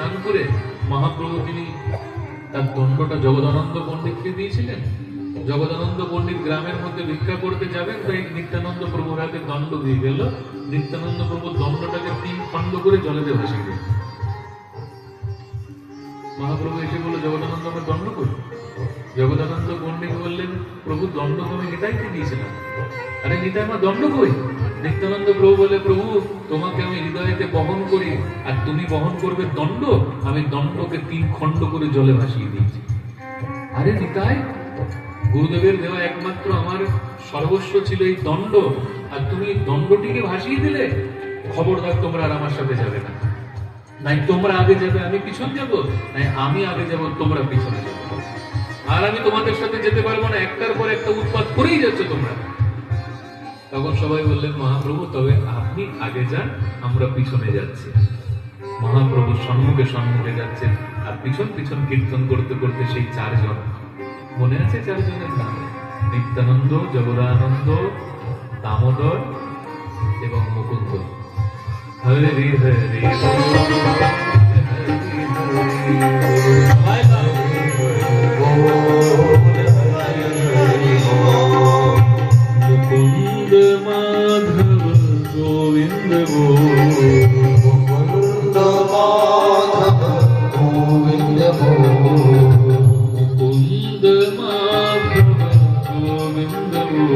স্নান করে মহাপ্রভু তিনি তার দণ্ডটা জগদানন্দ পণ্ডিতকে দিয়েছিলেন। জগদানন্দ পণ্ডিত গ্রামের মধ্যে ভিক্ষা করতে যাবেন, তাই নিত্যানন্দ প্রভুর হাতে দণ্ড দিয়ে গেল। নিত্যানন্দ প্রভু দণ্ডটাকে তিন খণ্ড করে জলেতে ভাসিয়ে মহাপ্রভু এসে বলল, জগদানন্দ, আমার দণ্ড করি। জগদানন্দ পণ্ডিত বললেন, প্রভু, দণ্ড তুমি নিতাইকে দিয়েছিলাম। আরে, নিতাই আমার দণ্ড কই? নিত্যানন্দ প্রভু বলে, প্রভু, তোমাকে আমি হৃদয়েতে বহন করি, আর তুমি বহন করবে দণ্ড। আমি দণ্ডকে তিন খণ্ড করে জলে ভাসিয়ে দিয়েছি। আরে, নিতাই, গুরুদেবের দেওয়া একমাত্র আমার সর্বস্ব ছিল এই দণ্ড, আর তুমি দণ্ডটিকে ভাসিয়ে দিলে? খবরদার তোমরা আর আমার সাথে যাবে না। নাই, তোমরা আগে যাবে, আমি পিছন যাব, নাই, আমি আগে যাব, তোমরা পিছনে যাবে। আর আমি তোমাদের সাথে যেতে পারব না, একটার পর একটা উৎপাত করেই যাচ্ছ তোমরা। তখন সবাই বললেন, মহাপ্রভু, তবে আপনি আগে যান, আমরা পিছনে যাচ্ছি। মহাপ্রভু সম্মুখে সম্মুখে যাচ্ছেন, আর পিছন পিছন কীর্তন করতে করতে সেই চারজন, মনে আছে চারজনের নাম? নিত্যানন্দ, জগদানন্দ, দামোদর এবং মুকুন্দ। হরে হরে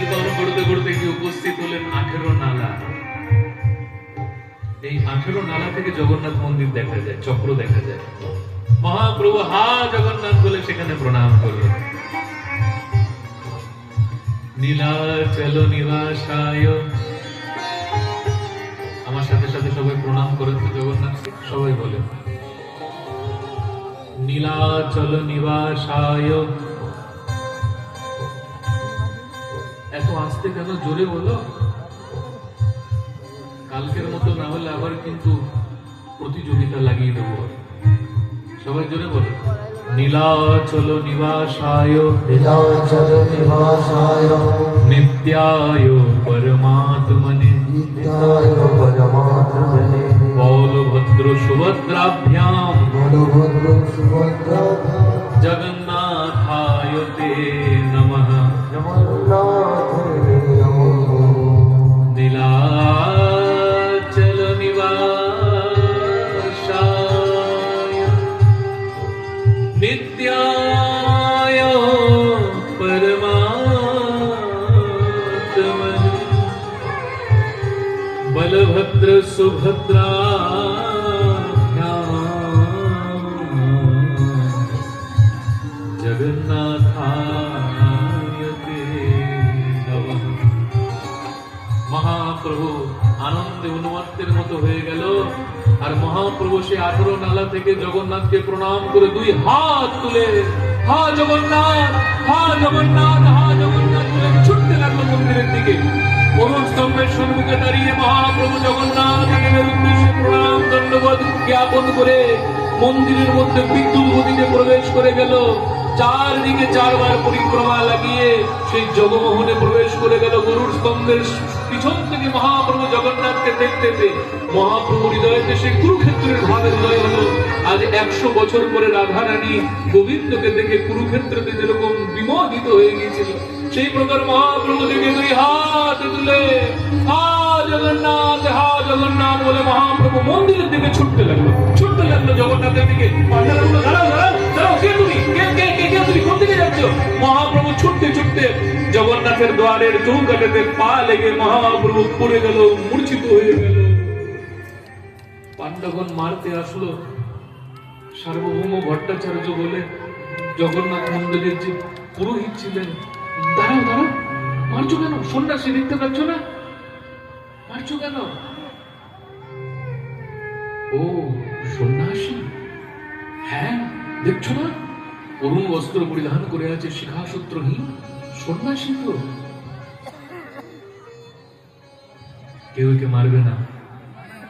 কীর্তন করতে করতে কি উপস্থিত হলেন আঠেরো নালা। এই আঠেরো নালা থেকে জগন্নাথ মন্দির দেখা যায়, চক্র দেখা যায়। মহাপ্রভু হা জগন্নাথ বলে সেখানে প্রণাম করলেন। নীলাচল নিবাসায় আমার সাথে সাথে সবাই প্রণাম করেন তো জগন্নাথকে সবাই বলে নীলাচল নিবাসায় এত আস্তে কেন? জোরে বলো। কালকের মতো না হলে আবার কিন্তু প্রতিযোগিতা লাগিয়ে দেবো। সবাই জোরে বলো। নীলাচল নিবাসায়। লীলাচল নিবাসায়। নিত্যায় পরমাত্মনে। নিত্যায় পরমাত্মনে। বলভদ্র সুভদ্রাভ্যাম। বলভদ্র সুভদ্রা নিত্যায় পরমাত্মনে বলভদ্র সুভদ্রা জগন্নাথায়তে নমঃ মহাপ্রভু আনন্দে উন্মত্তের মতো হয়ে গেল আর মহাপ্রভু সে আঠারো নালা থেকে জগন্নাথকে প্রণাম করে দুই হাত তুলে, হা জগন্নাথ হা জগন্নাথ হা জগন্নাথ বলে ছুটতে লাগল মন্দিরের দিকে। স্তম্ভের সম্মুখে দাঁড়িয়ে মহাপ্রভু জগন্নাথ উদ্দেশ্যে প্রণাম, দণ্ডবোধ জ্ঞাপন করে মন্দিরের মধ্যে বিদ্যুৎ গতিতে প্রবেশ করে গেল। চারদিকে চারবার পরিক্রমা লাগিয়ে সেই জগমোহনে প্রবেশ করে গেল গরুর স্তম্ভের পিছন থেকে মহাপ্রভু জগন্নাথকে দেখতে পেয়ে মহাপ্রভু হৃদয়তে সেই কুরুক্ষেত্রের ভাবের উদয় হলো। আজ একশো বছর পরে রাধা রানী গোবিন্দকে দেখে কুরুক্ষেত্রতে যেরকম বিমোহিত হয়ে গিয়েছিল, সেই প্রকার মহাপ্রভু দেখে দুই হাত তুলে, হা জগন্নাথ হা জগন্নাথ বলে মহাপ্রভু মন্দিরের দিকে ছুটতে লাগল। ছুটতে লাগল জগন্নাথের দিকে। কে তুমি? কে কে? তুমি কোন দিকে যাচ্ছ? মহাপ্রভু ছুটতে ছুটতে জগন্নাথের দ্বারের চৌকাটেতে পা লেগে মহাপ্রভু পড়ে গেল, মূর্ছিত হয়ে গেল। পাণ্ডবন মারতে আসলো। সার্বভৌম ভট্টাচার্য বলে, জগন্নাথ মন্দিরের যে পুরোহিত ছিলেন, দাঁড়াও দাঁড়াও, মারছো কেন? সন্ন্যাসী দেখতে পাচ্ছ না? মারছো কেন? ও, সন্ন্যাসী? হ্যাঁ দেখছ না? অরুণ বস্ত্র পরিধান করে আছে শিখাসূত্রহীন সন্ন্যাসী তো। কেউ কে মারবে না।